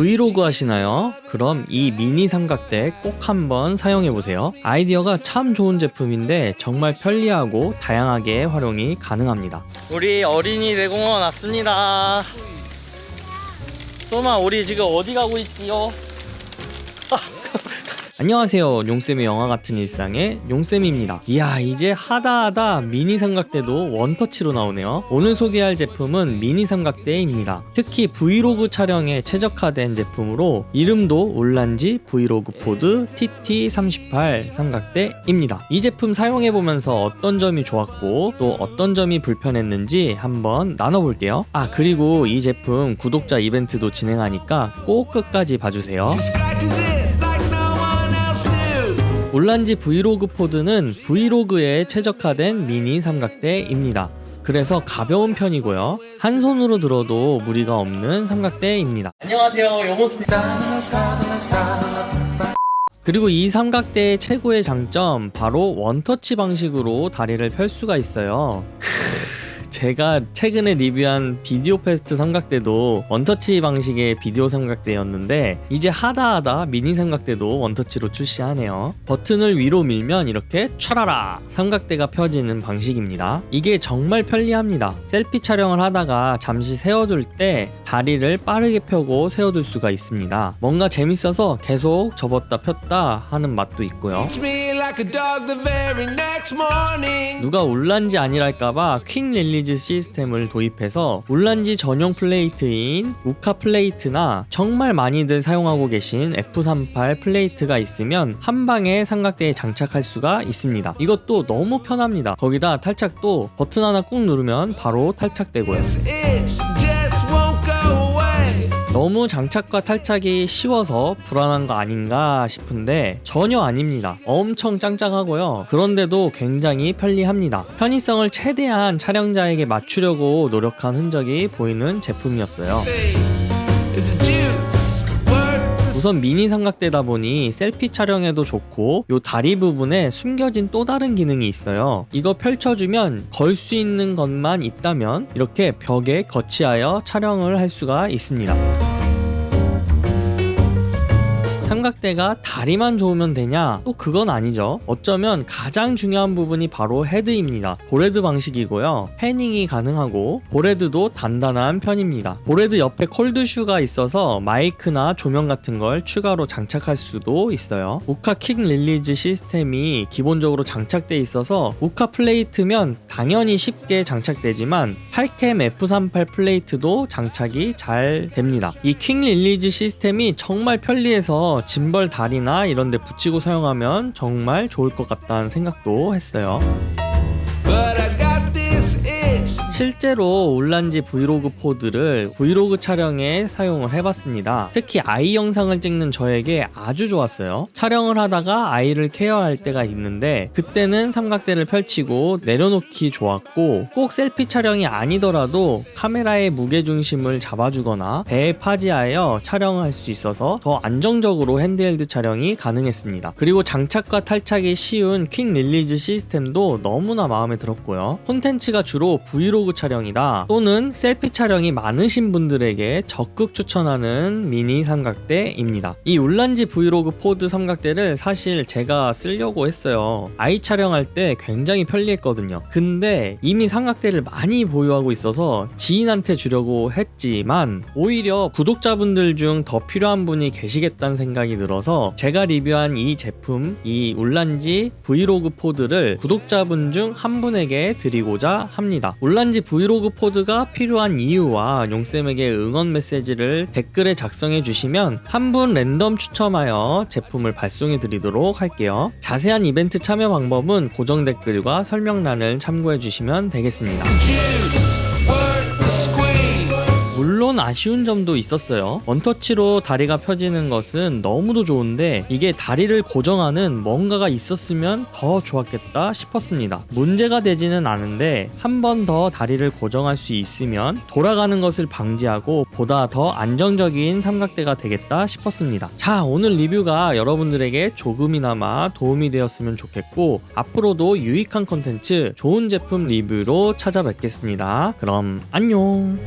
브이로그 하시나요? 그럼 이 미니 삼각대 꼭 한번 사용해 보세요. 아이디어가 참 좋은 제품인데 정말 편리하고 다양하게 활용이 가능합니다. 우리 어린이 대공원 왔습니다. 소마 우리 지금 어디 가고 있지요? 안녕하세요. 용쌤의 영화 같은 일상의 용쌤입니다. 이야, 이제 하다하다 미니 삼각대도 원터치로 나오네요. 오늘 소개할 제품은 미니 삼각대입니다. 특히 브이로그 촬영에 최적화된 제품으로 이름도 울란지 브이로그 포드 TT38 삼각대입니다. 이 제품 사용해보면서 어떤 점이 좋았고 또 어떤 점이 불편했는지 한번 나눠볼게요. 아, 그리고 이 제품 구독자 이벤트도 진행하니까 꼭 끝까지 봐주세요. 올란지 브이로그 포드는 브이로그에 최적화된 미니 삼각대입니다. 그래서 가벼운 편이고요. 한 손으로 들어도 무리가 없는 삼각대입니다. 안녕하세요. 요모스입니다. 그리고 이 삼각대의 최고의 장점 바로 원터치 방식으로 다리를 펼 수가 있어요. 크으, 제가 최근에 리뷰한 비디오 패스트 삼각대도 원터치 방식의 비디오 삼각대였는데 이제 하다하다 미니 삼각대도 원터치로 출시하네요. 버튼을 위로 밀면 이렇게 촤라라 삼각대가 펴지는 방식입니다. 이게 정말 편리합니다. 셀피 촬영을 하다가 잠시 세워둘 때 다리를 빠르게 펴고 세워둘 수가 있습니다. 뭔가 재밌어서 계속 접었다 폈다 하는 맛도 있고요. Like a dog the very next morning. 누가 울란지 아니랄까봐 퀵 릴리즈 시스템을 도입해서 울란지 전용 플레이트인 우카 플레이트나 정말 많이들 사용하고 계신 F38 플레이트가 있으면 한 방에 삼각대에 장착할 수가 있습니다. 이것도 너무 편합니다. 거기다 탈착도 버튼 하나 꾹 누르면 바로 탈착되고요. Itch 너무 장착과 탈착이 쉬워서 불안한 거 아닌가 싶은데 전혀 아닙니다. 엄청 짱짱하고요. 그런데도 굉장히 편리합니다. 편의성을 최대한 촬영자에게 맞추려고 노력한 흔적이 보이는 제품이었어요. 우선 미니 삼각대다 보니 셀피 촬영에도 좋고 요 다리 부분에 숨겨진 또 다른 기능이 있어요. 이거 펼쳐주면 걸 수 있는 것만 있다면 이렇게 벽에 거치하여 촬영을 할 수가 있습니다. 삼각대가 다리만 좋으면 되냐? 또 그건 아니죠. 어쩌면 가장 중요한 부분이 바로 헤드입니다. 보레드 방식이고요. 패닝이 가능하고 보레드도 단단한 편입니다. 보레드 옆에 콜드슈가 있어서 마이크나 조명 같은 걸 추가로 장착할 수도 있어요. 우카 킥 릴리즈 시스템이 기본적으로 장착돼 있어서 우카 플레이트면 당연히 쉽게 장착되지만 8캠 F38 플레이트도 장착이 잘 됩니다. 이퀵 릴리즈 시스템이 정말 편리해서 짐벌 다리나 이런 데 붙이고 사용하면 정말 좋을 것 같다는 생각도 했어요. 실제로 울란지 브이로그 포드를 브이로그 촬영에 사용을 해봤습니다. 특히 아이 영상을 찍는 저에게 아주 좋았어요. 촬영을 하다가 아이를 케어할 때가 있는데 그때는 삼각대를 펼치고 내려놓기 좋았고 꼭 셀피 촬영이 아니더라도 카메라의 무게 중심을 잡아주거나 배에 파지하여 촬영을 할수 있어서 더 안정적으로 핸드헬드 촬영이 가능했습니다. 그리고 장착과 탈착이 쉬운 퀵 릴리즈 시스템도 너무나 마음에 들었고요. 콘텐츠가 주로 브이로그 촬영이다 또는 셀피 촬영이 많으신 분들에게 적극 추천하는 미니 삼각대입니다. 이 울란지 브이로그 포드 삼각대를 사실 제가 쓰려고 했어요. 아이 촬영할 때 굉장히 편리했거든요. 근데 이미 삼각대를 많이 보유하고 있어서 지인한테 주려고 했지만 오히려 구독자분들 중 더 필요한 분이 계시겠다는 생각이 들어서 제가 리뷰한 이 제품 이 울란지 브이로그 포드를 구독자분 중 한 분에게 드리고자 합니다. 울란지 브이로그 포드가 필요한 이유와 용쌤에게 응원 메시지를 댓글에 작성해 주시면 한 분 랜덤 추첨하여 제품을 발송해 드리도록 할게요. 자세한 이벤트 참여 방법은 고정 댓글과 설명란을 참고해 주시면 되겠습니다. 아쉬운 점도 있었어요. 원터치로 다리가 펴지는 것은 너무도 좋은데 이게 다리를 고정하는 뭔가가 있었으면 더 좋았겠다 싶었습니다. 문제가 되지는 않은데 한 번 더 다리를 고정할 수 있으면 돌아가는 것을 방지하고 보다 더 안정적인 삼각대가 되겠다 싶었습니다. 자, 오늘 리뷰가 여러분들에게 조금이나마 도움이 되었으면 좋겠고 앞으로도 유익한 컨텐츠, 좋은 제품 리뷰로 찾아뵙겠습니다. 그럼 안녕.